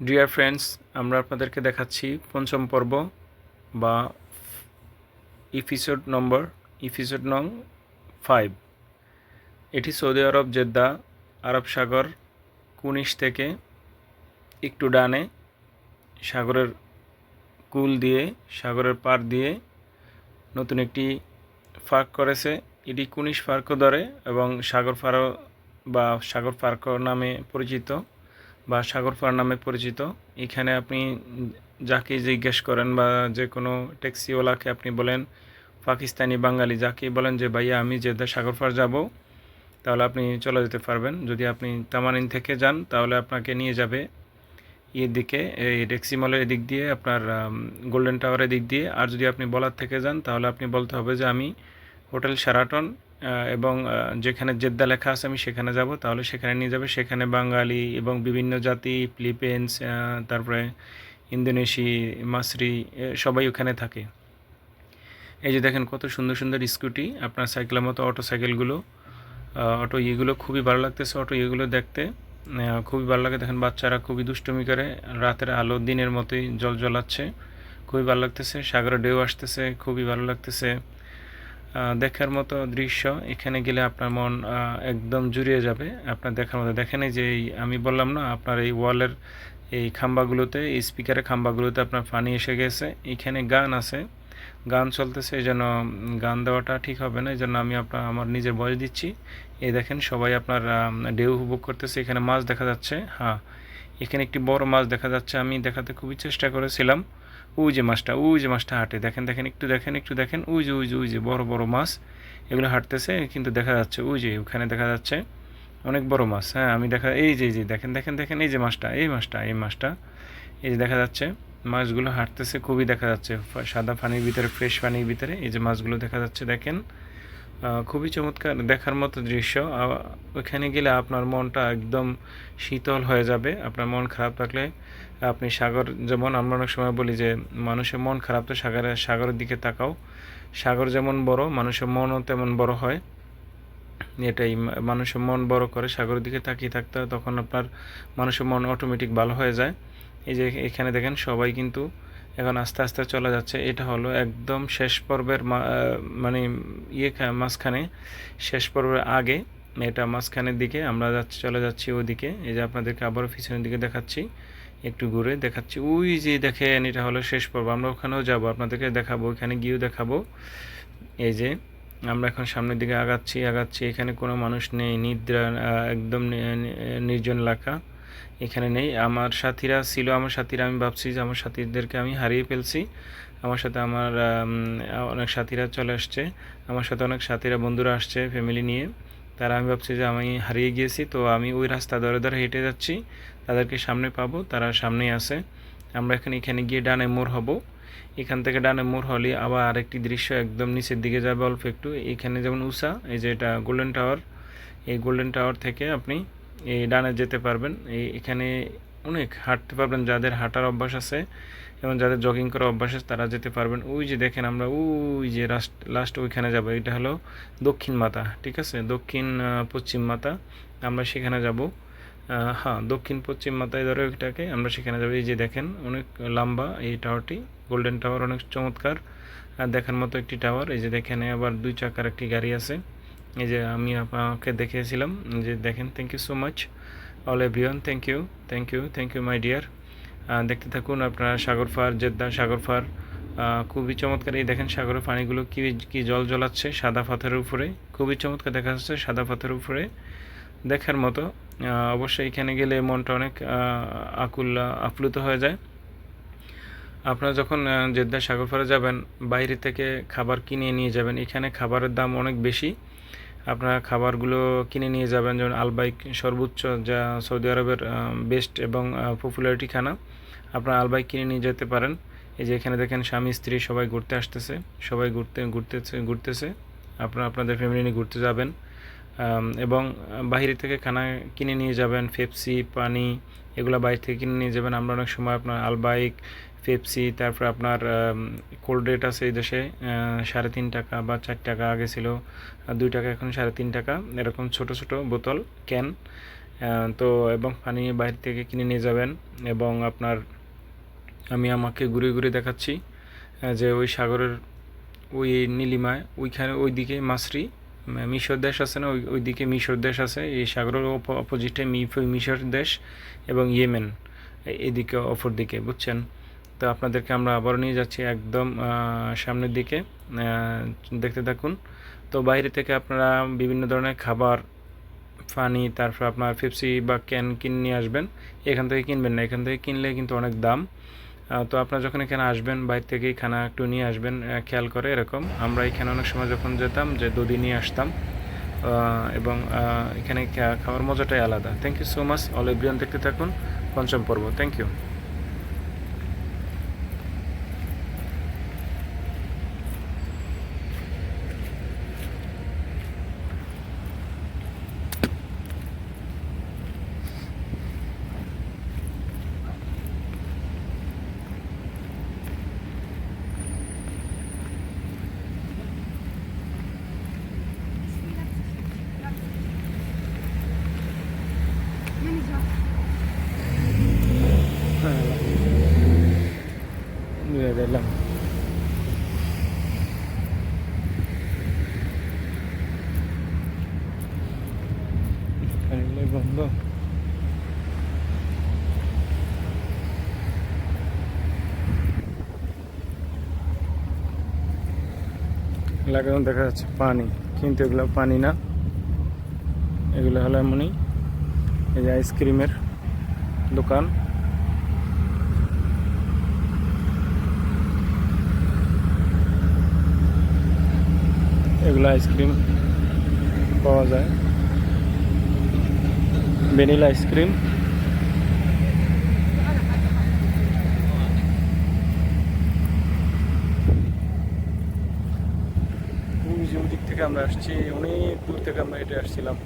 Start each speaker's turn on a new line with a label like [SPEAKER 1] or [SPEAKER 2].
[SPEAKER 1] Dear friends আমরা আপনাদেরকে দেখাচ্ছি পঞ্চম পর্ব বা এপিসোড নম্বর এপিসোড নং ফাইভ এটি সৌদি আরব, জেদ্দা, আরব সাগর, কুনিশ থেকে একটু ডানে সাগরের কুল দিয়ে, সাগরের পার দিয়ে নতুন একটি ফার্ক করেছে। এটি কুনিশ ফার্কও ধরে এবং সাগর ফারো বা সাগর ফার্ক নামে পরিচিত। বা সাগর ফার নামে পরিচিত। এখানে আপনি যাকে জিজ্ঞেস করেন বা যে কোনো ট্যাক্সিওয়ালাকে আপনি বলেন পাকিস্তানি বাঙালি যাকে বলেন যে ভাইয়া আমি জেদ্দা সাগর ফার যাব তাহলে আপনি চলে যেতে পারবেন। যদি আপনি তামানিন থেকে যান তাহলে আপনাকে নিয়ে যাবে এর দিকে এই ট্যাক্সি মলের দিক দিয়ে আপনার গোল্ডেন টাওয়ারের দিক দিয়ে। আর যদি আপনি বলার থেকে যান তাহলে আপনি বলতে হবে যে আমি হোটেল শারাটন আহ, এবং যেখানে জেদ্দা লেখা আছে আমি সেখানে যাব। তাহলে সেখানে নিয়ে যাবে। সেখানে বাঙালি এবং বিভিন্ন জাতি, ফিলিপিন্স তারপরে ইন্দোনেশি, মাসরি সবাই ওখানে থাকে। এই যে দেখেন কত সুন্দর সুন্দর স্কুটি, আপনার সাইকেলের মতো অটো সাইকেলগুলো অটো ইয়েগুলো খুবই ভালো লাগতেছে অটো ইয়েগুলো দেখতে। খুবই ভালো লাগে। দেখেন বাচ্চারা খুবই দুষ্টুমি করে। রাতের আলো দিনের মতোই জল জ্বলাচ্ছে। খুবই ভালো লাগতেছে। সাগরে ঢেউ আসতেছে। খুবই ভালো লাগতেছে। দেখার মতো দৃশ্য। এখানে গেলে আপনার মন একদম জুড়িয়ে যাবে। আপনার দেখার মতো দেখেন যে আমি বললাম না, আপনার এই ওয়ালের এই খাম্বাগুলোতে, এই স্পিকারের খাম্বাগুলোতে আপনার পানি এসে গেছে। এখানে গান আছে। গান চলতেছে, এই জন্য গান দেওয়াটা ঠিক হবে না। এই জন্য আমি আপনার, আমার নিজের বয়স দিচ্ছি। এই দেখেন, সবাই আপনার ঢেউ উপভোগ করতেছে। এখানে মাছ দেখা যাচ্ছে। হ্যাঁ এখানে একটি বড় মাছ দেখা যাচ্ছে। আমি দেখাতে খুবই চেষ্টা করেছিলাম। ওই যে মাছটা ওই যে মাছটা হাঁটে। দেখেন দেখেন, একটু দেখেন একটু দেখেন। ওই যে ওই যে ওই যে, বড় বড় মাছ। এগুলো হাঁটতেছে, কিন্তু দেখা যাচ্ছে ওই যে, ওখানে দেখা যাচ্ছে অনেক বড় মাছ। হ্যাঁ আমি দেখা, এই যে যে, দেখেন দেখেন দেখেন, এই যে মাছটা, এই মাছটা এই মাছটা, এই যে দেখা যাচ্ছে, মাছগুলো হাঁটতেছে, খুবই দেখা যাচ্ছে। সাদা পানির ভিতরে, ফ্রেশ পানির ভিতরে এই যে মাছগুলো দেখা যাচ্ছে, দেখেন। খুবই চমৎকার দেখার মতো দৃশ্য। ওখানে গেলে আপনার মনটা একদম শীতল হয়ে যাবে। আপনার মন খারাপ থাকলে আপনি সাগর, যেমন আমরা অনেক সময় বলি যে, মানুষের মন খারাপ তো সাগরের সাগরের দিকে তাকাও। সাগর যেমন বড়, মানুষের মনও তেমন বড় হয়। এটাই মানুষের মন বড় করে, সাগরের দিকে তাকিয়ে থাকতে তখন আপনার মানুষের মন অটোমেটিক ভালো হয়ে যায়। এই যে এখানে দেখেন, সবাই কিন্তু এখন আস্তে আস্তে চলে যাচ্ছে। এটা হলো একদম শেষ পর্বের মানে ইয়ে মাঝখানে, শেষ পর্বের আগে, এটা মাঝখানের দিকে, আমরা যাচ্ছি, চলে যাচ্ছি ওদিকে এই যে আপনাদেরকে আবারও পিছনের দিকে দেখাচ্ছি, একটু ঘুরে দেখাচ্ছি। ওই যে দেখেন, এটা হলো শেষ পর্ব। আমরা ওখানেও যাব, আপনাদেরকে দেখাবো ওখানে গিয়েও দেখাবো। এই যে, আমরা এখন সামনের দিকে আগাচ্ছি আগাচ্ছি। এখানে কোনো মানুষ নেই, নিদ্রা একদম নির্জন এলাকা। এখানে নেই। আমার সাথীরা ছিল, আমার সাথীরা আমি ভাবছি যে আমার সাথীদেরকে আমি হারিয়ে ফেলছি। আমার সাথে আমার অনেক সাথীরা চলে আসছে। আমার সাথে অনেক সাথীরা, বন্ধুরা আসছে ফ্যামিলি নিয়ে। তারা আমি ভাবছি যে আমি হারিয়ে গিয়েছি, তো আমি ওই রাস্তা ধরে ধরে হেঁটে যাচ্ছি। তাদেরকে সামনে পাবো, তারা সামনেই আছে। আমরা এখন এখানে গিয়ে ডানে মোড় হব। এখান থেকে ডানে মোড় হলে আবার আরেকটি দৃশ্য একদম নিচের দিকে যাবে অল্প একটু। এখানে যেমন উষা, এই যে এটা গোল্ডেন টাওয়ার এই গোল্ডেন টাওয়ার থেকে আপনি এই ডানে যেতে পারবেন। এই এখানে অনেক হাঁটতে পারবেন, যাদের হাঁটার অভ্যাস আছে এবং যাদের জগিং করার অভ্যাস আছে, তারা যেতে পারবেন। ওই যে দেখেন আমরা, ওই যে লাস্ট লাস্ট ওইখানে যাব, এটা হলো দক্ষিণ মাতা ঠিক আছে? দক্ষিণ পশ্চিম মাতা আমরা সেখানে যাব। হ্যাঁ দক্ষিণ, পশ্চিম মাথায় ধরে ওইটাকে আমরা সেখানে যাব। এই যে দেখেন, অনেক লম্বা এই টাওয়ারটি গোল্ডেন টাওয়ার অনেক চমৎকার দেখার মতো একটি টাওয়ার এই যে দেখেন আবার দুই চাকার একটি গাড়ি আছে। এই যে আমি আপনাকে দেখিয়েছিলাম যে দেখেন thank you so much all everyone thank you thank you thank you my dear দেখতে থাকুন আপনারা সাগর ফার জেদ্দা সাগর ফার খুবই চমৎকার। এই দেখেন, সাগরের পানিগুলো কি কি জল জ্বলাচ্ছে সাদা পাথরের উপরে। খুবই চমৎকার দেখা যাচ্ছে সাদা পাথরের উপরে। দেখার মতো। অবশ্যই এখানে গেলে মনটা অনেক আকুল, আপ্লুত হয়ে যায়। আপনারা যখন জেদ্দা সাগরপাড়ে যাবেন, বাইরে থেকে খাবার কিনে নিয়ে যাবেন, এখানে খাবারের দাম অনেক বেশি। আপনারা খাবারগুলো কিনে নিয়ে যাবেন, যেমন আলবাইক সর্বোচ্চ, যা সৌদি আরবের বেস্ট এবং পপুলারিটি খানা, আপনারা আলবাইক কিনে নিয়ে যেতে পারেন। এই যে এখানে দেখেন স্বামী, স্ত্রী সবাই ঘুরতে আসতেছে, সবাই ঘুরতে, ঘুরতেছে ঘুরতেছে। আপনারা আপনাদের ফ্যামিলি নিয়ে ঘুরতে যাবেন। এবং বাইরে থেকে খানা কিনে নিয়ে যাবেন, পেপসি, পানি এগুলো বাইরে থেকে কিনে নিয়ে যাবেন। আমরা অনেক সময় আপনার আলবাইক, পেপসি, তারপর আপনার কোল্ড রেট আছে এই দেশে সাড়ে তিন টাকা বা চার টাকা আগে ছিল দুই টাকা এখন সাড়ে তিন টাকা। এরকম ছোট ছোট বোতল, ক্যান তো এবং পানি বাইরে থেকে কিনে নিয়ে যাবেন। এবং আপনার, আমি আমাকে ঘুরে ঘুরে দেখাচ্ছি যে ওই সাগরের ওই নীলিমায়, ওইখানে ওইদিকে মাছরি ম- মিশর দেশ আছে না, ওই ওইদিকে মিশর দেশ আছে, এই সাগরের অপোজিটে মিশর দেশ এবং ইয়েমেন এদিকে, অপর দিকে, বুঝছেন? তো আপনাদেরকে আমরা আবারও নিয়ে যাচ্ছি একদম সামনের দিকে দেখতে থাকুন। তো বাইরে থেকে আপনারা বিভিন্ন ধরনের খাবার, পানি, তারপর আপনার ফিপসি বা ক্যান কিনে নিয়ে আসবেন। এখান থেকে কিনবেন না, এখান থেকে কিনলে কিন্তু অনেক দাম। তো আপনারা যখন এখানে আসবেন, বাইরে থেকেই খানা একটু নিয়ে আসবেন খেয়াল করে এরকম। আমরা এখানে অনেক সময় যখন যেতাম, যে দুদিন নিয়ে আসতাম এবং এখানে খাওয়ার মজাটাই আলাদা। Thank you so much all everyone দেখতে থাকুন পঞ্চম পর্ব। থ্যাংক ইউ দিয়ে দিলাম বন্ধ লাগানো দেখা যাচ্ছে পানি। কিন্তু এগুলো পানি না। এগুলো হলো এমনই। এই যে আইসক্রিমের দোকান। এগুলো আইসক্রিম পাওয়া যায়। ভ্যানিলা আইসক্রিম যে ওদিক থেকে আমরা আসছি অনেক দূর থেকে আমরা এটা আসছিলাম।